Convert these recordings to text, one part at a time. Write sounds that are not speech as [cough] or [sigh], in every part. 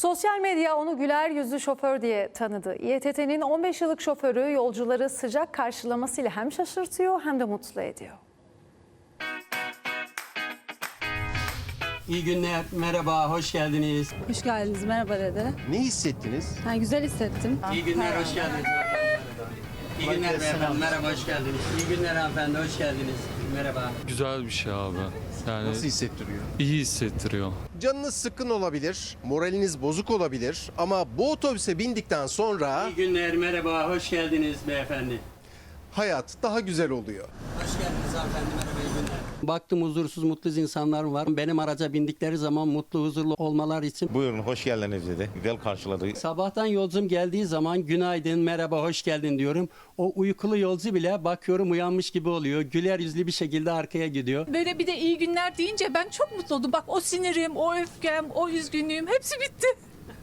Sosyal medya onu güler yüzlü şoför diye tanıdı. İETT'nin 15 yıllık şoförü yolcuları sıcak karşılamasıyla hem şaşırtıyor hem de mutlu ediyor. İyi günler, merhaba, hoş geldiniz. Hoş geldiniz. Merhaba dede. Ne hissettiniz? Ben güzel hissettim. İyi günler, hoş geldiniz. İyi günler beyefendi, merhaba, hoş geldiniz. İyi günler hanımefendi, hoş geldiniz. Merhaba. Güzel bir şey abi. Yani Nasıl hissettiriyor? iyi hissettiriyor. Canınız sıkkın olabilir, moraliniz bozuk olabilir ama bu otobüse bindikten sonra İyi günler, merhaba, hoş geldiniz beyefendi. hayat daha güzel oluyor. Hoş geldiniz Baktım huzursuz, mutsuz insanlar var. Benim araca bindikleri zaman mutlu, huzurlu olmalar için Buyurun hoş geldiniz dedi. Güzel karşıladı. Sabahtan yolcum geldiği zaman günaydın, merhaba, hoş geldin diyorum. O uykulu yolcu bile bakıyorum uyanmış gibi oluyor. Güler yüzlü bir şekilde arkaya gidiyor. Böyle bir de iyi günler deyince ben çok mutlu oldum. Bak o sinirim, o öfkem, o üzgünlüğüm hepsi bitti.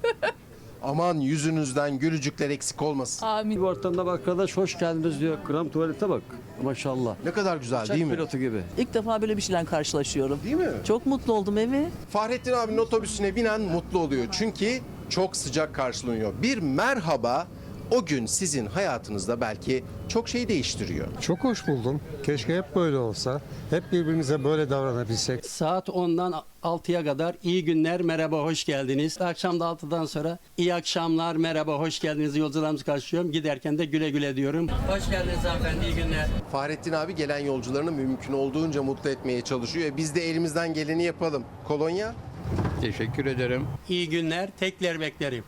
[laughs] Aman yüzünüzden gülücükler eksik olmasın. Amin. Bir ortamda bak arkadaş hoş geldiniz diyor. Gram tuvalete bak. Maşallah. Ne kadar güzel değil Uçak mi? pilotu gibi. İlk defa böyle bir şeyle karşılaşıyorum. Değil mi? Çok mutlu oldum evi. Fahrettin abinin otobüsüne binen mutlu oluyor. Çünkü çok sıcak karşılanıyor. Bir merhaba o gün sizin hayatınızda belki çok şey değiştiriyor. Çok hoş buldum. Keşke hep böyle olsa. Hep birbirimize böyle davranabilsek. Saat 10'dan 6'ya kadar iyi günler, merhaba, hoş geldiniz. Akşam da 6'dan sonra iyi akşamlar, merhaba, hoş geldiniz. Yolcularımızı karşılıyorum. Giderken de güle güle diyorum. Hoş geldiniz hanımefendi, iyi günler. Fahrettin abi gelen yolcularını mümkün olduğunca mutlu etmeye çalışıyor. E Biz de elimizden geleni yapalım. Kolonya Teşekkür ederim. İyi günler, tekler beklerim.